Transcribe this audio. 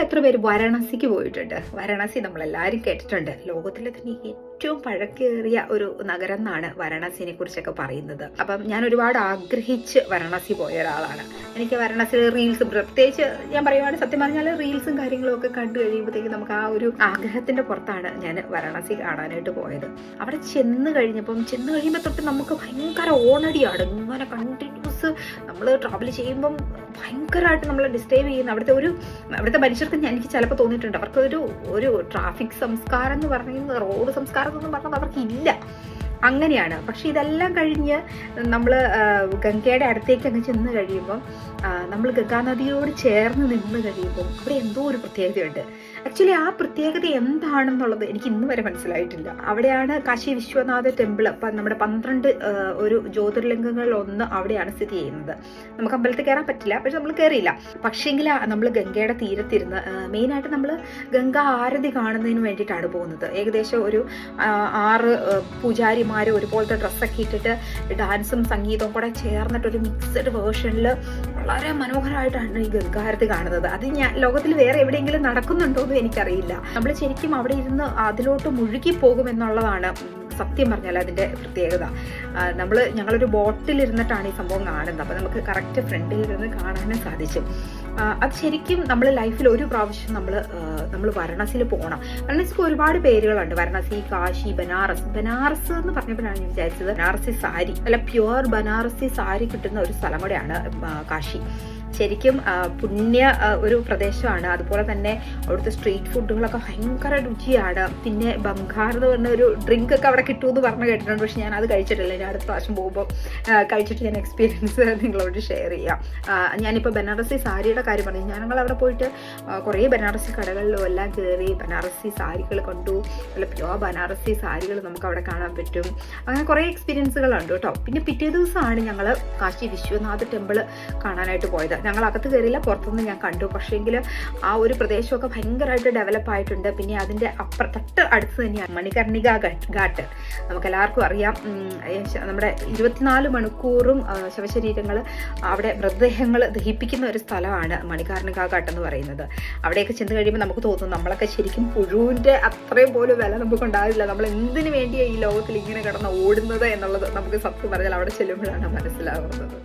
എത്ര പേര് വാരാണസിക്ക് പോയിട്ടുണ്ട്? വാരാണസി നമ്മൾ എല്ലാവരും കേട്ടിട്ടുണ്ട്. ലോകത്തിലെ തന്നെ ഏറ്റവും പഴക്കേറിയ ഒരു നഗരം എന്നാണ് വാരാണസിനെ കുറിച്ചൊക്കെ പറയുന്നത്. അപ്പം ഞാൻ ഒരുപാട് ആഗ്രഹിച്ച് വാരാണസി പോയ ഒരാളാണ്. എനിക്ക് വാരാണസിയിലെ റീൽസ് പ്രത്യേകിച്ച് ഞാൻ പറയുവാണ് സത്യം പറഞ്ഞാൽ റീൽസും കാര്യങ്ങളും ഒക്കെ കണ്ടു കഴിയുമ്പോഴത്തേക്ക് നമുക്ക് ആ ഒരു ആഗ്രഹത്തിന്റെ പുറത്താണ് ഞാൻ വാരാണസി കാണാനായിട്ട് പോയത്. അവിടെ ചെന്ന് കഴിഞ്ഞപ്പം ചെന്ന് കഴിയുമ്പോൾ തൊട്ട് നമുക്ക് ഭയങ്കര ഓണടിയാണ്. ഇങ്ങനെ നമ്മൾ ട്രാവൽ ചെയ്യുമ്പം ഭയങ്കരമായിട്ട് നമ്മളെ ഡിസ്റ്റേബ് ചെയ്യുന്ന അവിടുത്തെ ഒരു അവിടുത്തെ മനുഷ്യർക്ക് എനിക്ക് ചിലപ്പോൾ തോന്നിയിട്ടുണ്ട്. അവർക്കൊരു ഒരു ട്രാഫിക് സംസ്കാരം എന്ന് പറയുന്നത് റോഡ് സംസ്കാരം എന്നൊന്നും പറഞ്ഞത് അവർക്ക് ഇല്ല അങ്ങനെയാണ്. പക്ഷെ ഇതെല്ലാം കഴിഞ്ഞ് നമ്മൾ ഗംഗയുടെ അടുത്തേക്ക് അങ്ങ് ചെന്ന് കഴിയുമ്പം നമ്മൾ ഗംഗാനദിയോട് ചേർന്ന് നിന്ന് കഴിയുമ്പം അവിടെ എന്തോ ഒരു പ്രത്യേകതയുണ്ട്. ആക്ച്വലി ആ പ്രത്യേകത എന്താണെന്നുള്ളത് എനിക്ക് ഇന്ന് വരെ മനസ്സിലായിട്ടില്ല. അവിടെയാണ് കാശി വിശ്വനാഥ ടെമ്പിൾ നമ്മുടെ പന്ത്രണ്ട് ഒരു ജ്യോതിർലിംഗങ്ങളിൽ ഒന്ന് അവിടെയാണ് സ്ഥിതി ചെയ്യുന്നത്. നമുക്ക് അമ്പലത്തിൽ കയറാൻ പറ്റില്ല പക്ഷെ നമ്മൾ കയറിയില്ല. പക്ഷേങ്കിൽ നമ്മൾ ഗംഗയുടെ തീരത്തിരുന്ന് മെയിനായിട്ട് നമ്മൾ ഗംഗ ആരതി കാണുന്നതിന് വേണ്ടിയിട്ടാണ് പോകുന്നത്. ഏകദേശം ഒരു ആറ് ആ, പൂജാരിമാർ ഒരുപോലത്തെ ഡ്രസ്സൊക്കെ ഇട്ടിട്ട് ഡാൻസും സംഗീതവും കൂടെ ചേർന്നിട്ട് ഒരു മിക്സഡ് വേർഷനിൽ വളരെ മനോഹരമായിട്ടാണ് ഈ ഗംഗാരതി കാണുന്നത്. അത് ഞാൻ ലോകത്തിൽ വേറെ എവിടെയെങ്കിലും നടക്കുന്നുണ്ടോ എന്ന് എനിക്കറിയില്ല. നമ്മൾ ശരിക്കും അവിടെ ഇരുന്ന് അതിലോട്ട് മുഴുകി പോകുമെന്നുള്ളതാണ് സത്യം പറഞ്ഞാൽ അതിന്റെ പ്രത്യേകത. നമ്മൾ ഞങ്ങളൊരു ബോട്ടിലിരുന്നിട്ടാണ് ഈ സംഭവം കാണുന്നത്. അപ്പോൾ നമുക്ക് കറക്റ്റ് ഫ്രണ്ടിൽ ഇരുന്ന് കാണാനും സാധിച്ചു. അത് ശരിക്കും നമ്മൾ ലൈഫിൽ ഒരു പ്രാവശ്യം നമ്മൾ നമ്മൾ വാരണാസിയിൽ പോകണം വാരണാസിക്ക് ഒരുപാട് പേരുകളുണ്ട്. വാരണാസി കാശി ബനാറസ്. ബനാറസ് എന്ന് പറഞ്ഞപ്പോഴാണ് ഞാൻ വിചാരിച്ചത് ബനാറസി സാരി. അല്ല പ്യുവർ ബനാറസി സാരി കിട്ടുന്ന ഒരു സ്ഥലം കൂടെയാണ് കാശി. ശരിക്കും പുണ്യ ഒരു പ്രദേശമാണ്. അതുപോലെ തന്നെ അവിടുത്തെ സ്ട്രീറ്റ് ഫുഡുകളൊക്കെ ഭയങ്കര രുചിയാണ്. പിന്നെ ബംഗാർ എന്ന് പറഞ്ഞ ഒരു ഡ്രിങ്ക് ഒക്കെ അവിടെ കിട്ടുമെന്ന് പറഞ്ഞു കേട്ടിട്ടുണ്ട്. പക്ഷെ ഞാൻ അത് കഴിച്ചിട്ടില്ല. ഞാൻ അടുത്ത പ്രാവശ്യം പോകുമ്പോൾ കഴിച്ചിട്ട് ഞാൻ എക്സ്പീരിയൻസ് നിങ്ങളോട് ഷെയർ ചെയ്യാം. ഞാനിപ്പോൾ ബനാറസി സാരിയുടെ കാര്യം പറഞ്ഞു. ഞങ്ങൾ അവിടെ പോയിട്ട് കുറേ ബനാറസി കടകളിലും എല്ലാം കയറി ബനാറസി സാരികൾ കണ്ടു. നല്ല പ്യോ ബനാറസി സാരികൾ നമുക്ക് അവിടെ കാണാൻ പറ്റും. അങ്ങനെ കുറേ എക്സ്പീരിയൻസുകളുണ്ട് കേട്ടോ. പിന്നെ പിറ്റേ ദിവസമാണ് ഞങ്ങൾ കാശി വിശ്വനാഥ് ടെമ്പിൾ കാണാനായിട്ട് പോയത്. ഞങ്ങൾ അകത്ത് കയറിയില്ല പുറത്തുനിന്ന് ഞാൻ കണ്ടു. പക്ഷേങ്കിൽ ആ ഒരു പ്രദേശമൊക്കെ ഭയങ്കരമായിട്ട് ഡെവലപ്പ് ആയിട്ടുണ്ട്. പിന്നെ അതിന്റെ അപ്പുറ തൊട്ട് അടുത്ത് തന്നെയാണ് മണികർണിക ഘട്ട്. ഘാട്ട് നമുക്ക് എല്ലാവർക്കും അറിയാം നമ്മുടെ ഇരുപത്തിനാല് മണിക്കൂറും ശവശരീരങ്ങൾ അവിടെ മൃതദേഹങ്ങൾ ദഹിപ്പിക്കുന്ന ഒരു സ്ഥലമാണ് മണികാർണികാഘാട്ട് എന്ന് പറയുന്നത്. അവിടെയൊക്കെ ചെന്ന് കഴിയുമ്പോൾ നമുക്ക് തോന്നും നമ്മളൊക്കെ ശരിക്കും പുഴുവിന്റെ അത്രയും പോലും വില നമുക്ക് ഉണ്ടാവില്ല. നമ്മൾ എന്തിനു വേണ്ടിയാണ് ഈ ലോകത്തിൽ ഇങ്ങനെ കിടന്ന് ഓടുന്നത് എന്നുള്ളത് നമുക്ക് സത്യം പറഞ്ഞാൽ അവിടെ ചെല്ലുമ്പോഴാണ് മനസ്സിലാവുന്നത്.